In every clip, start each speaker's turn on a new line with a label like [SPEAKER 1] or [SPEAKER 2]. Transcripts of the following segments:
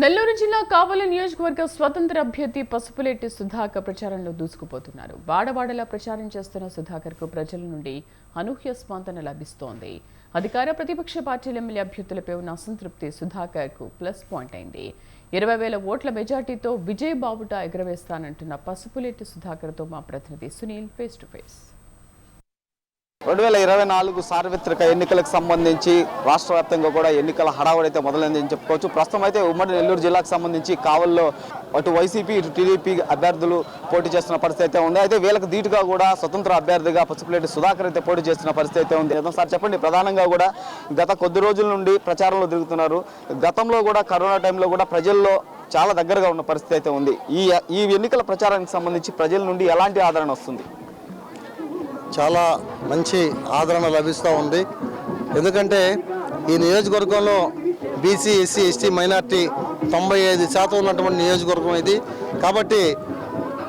[SPEAKER 1] నెల్లూరు జిల్లా కావలి నియోజకవర్గ స్వతంత్ర అభ్యర్థి పసుపులేటి సుధాకర్ ప్రచారంలో దూసుకుపోతున్నారు. వాడవాడలా ప్రచారం చేస్తున్న సుధాకర్కు ప్రజల నుండి అనూహ్య స్పందన లభిస్తోంది. అధికార ప్రతిపక్ష పార్టీల ఎమ్మెల్యే అభ్యర్థులపై ఉన్న అసంతృప్తి సుధాకర్కు ప్లస్ పాయింట్ అయింది. ఇరవై వేల ఓట్ల మెజార్టీతో విజయ్ బాబుట ఎగరవేస్తానంటున్న పసుపులేటి సుధాకర్తో మా ప్రతినిధి సునీల్ ఫేస్ టు ఫేస్
[SPEAKER 2] రెండు వేల ఇరవై నాలుగు సార్వత్రిక ఎన్నికలకు సంబంధించి రాష్ట్ర వ్యాప్తంగా కూడా ఎన్నికల హడావుడి అయితే మొదలైందని చెప్పుకోవచ్చు. ప్రస్తుతం అయితే ఉమ్మడి నెల్లూరు జిల్లాకు సంబంధించి కావల్లో అటు వైసీపీ ఇటు టీడీపీ అభ్యర్థులు పోటీ చేస్తున్న పరిస్థితి అయితే ఉంది. అయితే వీళ్ళకి ధీటుగా కూడా స్వతంత్ర అభ్యర్థిగా పసుపులేటి సుధాకర్ అయితే పోటీ చేస్తున్న పరిస్థితి అయితే ఉంది. సార్ చెప్పండి ప్రధానంగా కూడా గత కొద్ది రోజుల నుండి ప్రచారంలో తిరుగుతున్నారు. గతంలో కూడా కరోనా టైంలో కూడా ప్రజల్లో చాలా దగ్గరగా ఉన్న పరిస్థితి అయితే ఉంది. ఈ ఈ ఎన్నికల ప్రచారానికి సంబంధించి ప్రజల నుండి ఎలాంటి ఆదరణ వస్తుంది?
[SPEAKER 3] చాలా మంచి ఆదరణ లభిస్తూ ఉంది. ఎందుకంటే ఈ నియోజకవర్గంలో బీసీ ఎస్సీ ఎస్టీ మైనార్టీ తొంభై ఐదు శాతం ఉన్నటువంటి నియోజకవర్గం ఇది. కాబట్టి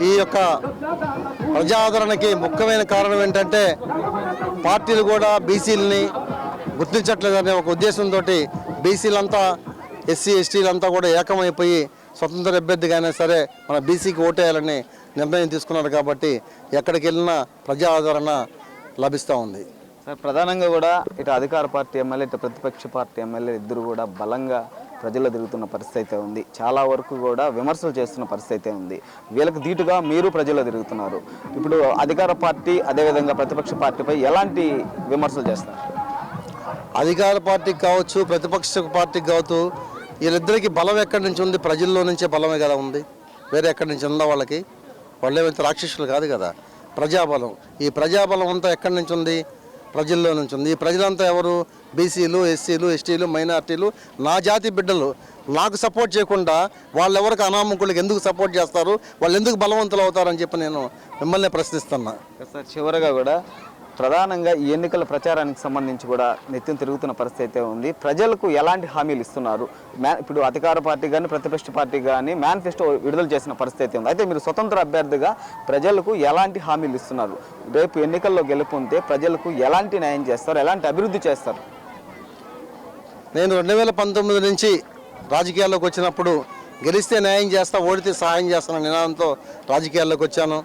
[SPEAKER 3] ఈ యొక్క ప్రజాదరణకి ముఖ్యమైన కారణం ఏంటంటే పార్టీలు కూడా బీసీలని గుర్తించట్లేదనే ఒక ఉద్దేశంతో బీసీలంతా ఎస్సీ ఎస్టీలంతా కూడా ఏకమైపోయి స్వతంత్ర అభ్యర్థిగా అయినా సరే మన బీసీకి ఓటేయాలని నిర్ణయం తీసుకున్నారు కాబట్టి ఎక్కడికి వెళ్ళినా ప్రజా ఆదరణ లభిస్తూ ఉంది.
[SPEAKER 2] సార్ ప్రధానంగా కూడా ఇటు అధికార పార్టీ ఎమ్మెల్యే ఇటు ప్రతిపక్ష పార్టీ ఎమ్మెల్యే ఇద్దరు కూడా బలంగా ప్రజల్లో తిరుగుతున్న పరిస్థితి అయితే ఉంది. చాలా వరకు కూడా విమర్శలు చేస్తున్న పరిస్థితి అయితే ఉంది. వీళ్ళకి ధీటుగా మీరు ప్రజల్లో తిరుగుతున్నారు. ఇప్పుడు అధికార పార్టీ అదేవిధంగా ప్రతిపక్ష పార్టీపై ఎలాంటి విమర్శలు చేస్తారు?
[SPEAKER 3] అధికార పార్టీకి కావచ్చు ప్రతిపక్ష పార్టీకి కావచ్చు వీళ్ళిద్దరికి బలం ఎక్కడి నుంచి ఉంది? ప్రజల్లో నుంచే బలమే కదా ఉంది. వేరే ఎక్కడి నుంచి ఉందా వాళ్ళకి? వాళ్ళు ఏమైతే రాక్షసులు కాదు కదా. ప్రజాబలం. ఈ ప్రజాబలం అంతా ఎక్కడి నుంచి ఉంది? ప్రజల్లో నుంచి ఉంది. ఈ ప్రజలంతా ఎవరు? బీసీలు ఎస్సీలు ఎస్టీలు మైనార్టీలు. నా జాతి బిడ్డలు నాకు సపోర్ట్ చేయకుండా వాళ్ళు ఎవరికి అనామకులకు ఎందుకు సపోర్ట్ చేస్తారు? వాళ్ళు ఎందుకు బలవంతులు అవుతారని చెప్పి నేను మిమ్మల్ని ప్రశ్నిస్తున్నా.
[SPEAKER 2] సార్ చివరగా కూడా ప్రధానంగా ఈ ఎన్నికల ప్రచారానికి సంబంధించి కూడా నిత్యం తిరుగుతున్న పరిస్థితి అయితే ఉంది. ప్రజలకు ఎలాంటి హామీలు ఇస్తున్నారు? ఇప్పుడు అధికార పార్టీ కానీ ప్రతిపక్ష పార్టీ కానీ మేనిఫెస్టో విడుదల చేసిన పరిస్థితి ఉంది. అయితే మీరు స్వతంత్ర అభ్యర్థిగా ప్రజలకు ఎలాంటి హామీలు ఇస్తున్నారు? రేపు ఎన్నికల్లో గెలుపొందితే ప్రజలకు ఎలాంటి న్యాయం చేస్తారు? ఎలాంటి అభివృద్ధి చేస్తారు?
[SPEAKER 3] నేను రెండు వేల పంతొమ్మిది నుంచి రాజకీయాల్లోకి వచ్చినప్పుడు గెలిస్తే న్యాయం చేస్తా ఓడితే సహాయం చేస్తాను నినాదంతో రాజకీయాల్లోకి వచ్చాను.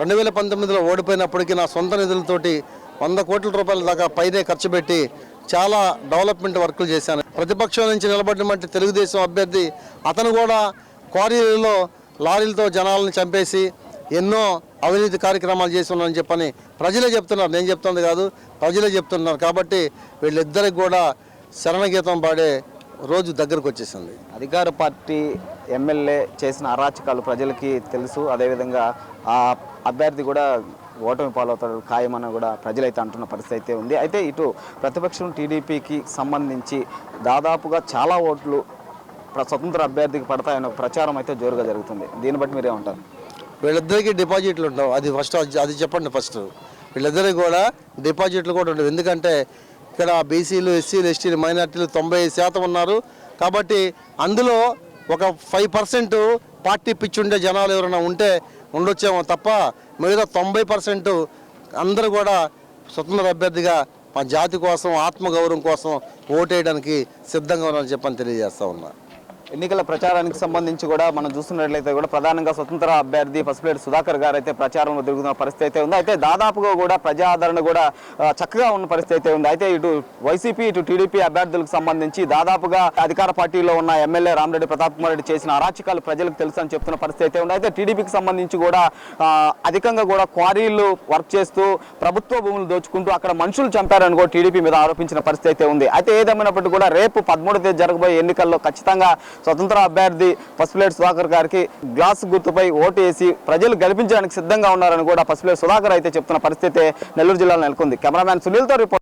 [SPEAKER 3] రెండు వేల పంతొమ్మిదిలో ఓడిపోయినప్పటికీ నా సొంత నిధులతోటి వంద కోట్ల రూపాయల దాకా పైనే ఖర్చు పెట్టి చాలా డెవలప్మెంట్ వర్కులు చేశాను. ప్రతిపక్షం నుంచి నిలబడినటువంటి తెలుగుదేశం అభ్యర్థి అతను కూడా క్వారీలలో లారీలతో జనాలను చంపేసి ఎన్నో అవినీతి కార్యక్రమాలు చేసి ఉన్నారని చెప్పని ప్రజలే చెప్తున్నారు. నేను చెప్తుంది కాదు ప్రజలే చెప్తున్నారు. కాబట్టి వీళ్ళిద్దరికి కూడా శరణగీతం పాడే రోజు దగ్గరకు వచ్చేసింది.
[SPEAKER 2] అధికార పార్టీ ఎమ్మెల్యే చేసిన అరాచకాలు ప్రజలకి తెలుసు. అదేవిధంగా ఆ అభ్యర్థి కూడా ఓటమి పాలవుతాడు ఖాయమని కూడా ప్రజలైతే అంటున్న పరిస్థితి అయితే ఉంది. అయితే ఇటు ప్రతిపక్షం టీడీపీకి సంబంధించి దాదాపుగా చాలా ఓట్లు స్వతంత్ర అభ్యర్థికి పడతాయన్న ప్రచారం అయితే జోరుగా జరుగుతుంది. దీన్ని బట్టి మీరేమంటారు?
[SPEAKER 3] వీళ్ళిద్దరికీ డిపాజిట్లు ఉండవు. అది ఫస్ట్ అది- అది చెప్పండి ఫస్ట్. వీళ్ళిద్దరికి కూడా డిపాజిట్లు కూడా ఉండవు. ఎందుకంటే ఇక్కడ బీసీలు ఎస్సీలు ఎస్టీలు మైనార్టీలు తొంభై ఐదు శాతం ఉన్నారు. కాబట్టి అందులో ఒక ఫైవ్ పర్సెంట్ పార్టీ పిచ్చి ఉండే జనాలు ఎవరైనా ఉంటే ఉండొచ్చేమో తప్ప మిగతా తొంభై పర్సెంట్ అందరూ కూడా స్వతంత్ర అభ్యర్థిగా మా జాతి కోసం ఆత్మగౌరవం కోసం ఓటేయడానికి సిద్ధంగా ఉన్నారని చెప్పని తెలియజేస్తా ఉన్నా.
[SPEAKER 2] ఎన్నికల ప్రచారానికి సంబంధించి కూడా మనం చూస్తున్నట్లయితే కూడా ప్రధానంగా స్వతంత్ర అభ్యర్థి పసుపులేటి సుధాకర్ గారు అయితే ప్రచారంలో తిరుగుతున్న పరిస్థితి అయితే ఉంది. అయితే దాదాపుగా కూడా ప్రజాదరణ కూడా చక్కగా ఉన్న పరిస్థితి అయితే ఉంది. అయితే ఇటు వైసీపీ ఇటు టీడీపీ అభ్యర్థులకు సంబంధించి దాదాపుగా అధికార పార్టీలో ఉన్న ఎమ్మెల్యే రామరెడ్డి ప్రతాప్ కుమార్ రెడ్డి చేసిన అరాచకాలు ప్రజలకు తెలుసు అని చెప్తున్న పరిస్థితి అయితే ఉంది. అయితే టీడీపీకి సంబంధించి కూడా అధికంగా కూడా క్వారీలు వర్క్ చేస్తూ ప్రభుత్వ భూములు దోచుకుంటూ అక్కడ మనుషులు చంపారని కూడా టీడీపీ మీద ఆరోపించిన పరిస్థితి అయితే ఉంది. అయితే ఏదేమైనప్పటికీ కూడా రేపు పదమూడు తేదీ జరగబోయే ఎన్నికల్లో ఖచ్చితంగా స్వతంత్ర అభ్యర్థి పసుపులేటి సుధాకర్ గారికి గ్లాస్ గుర్తుపై ఓటు వేసి ప్రజలు గెలిపించడానికి సిద్ధంగా ఉన్నారని కూడా పసుపులేటి సుధాకర్ అయితే చెప్తున్న పరిస్థితి నెల్లూరు జిల్లాలో నెలకొంది. కెమెరామ్యాన్ సునీల్తో రిపోర్ట్.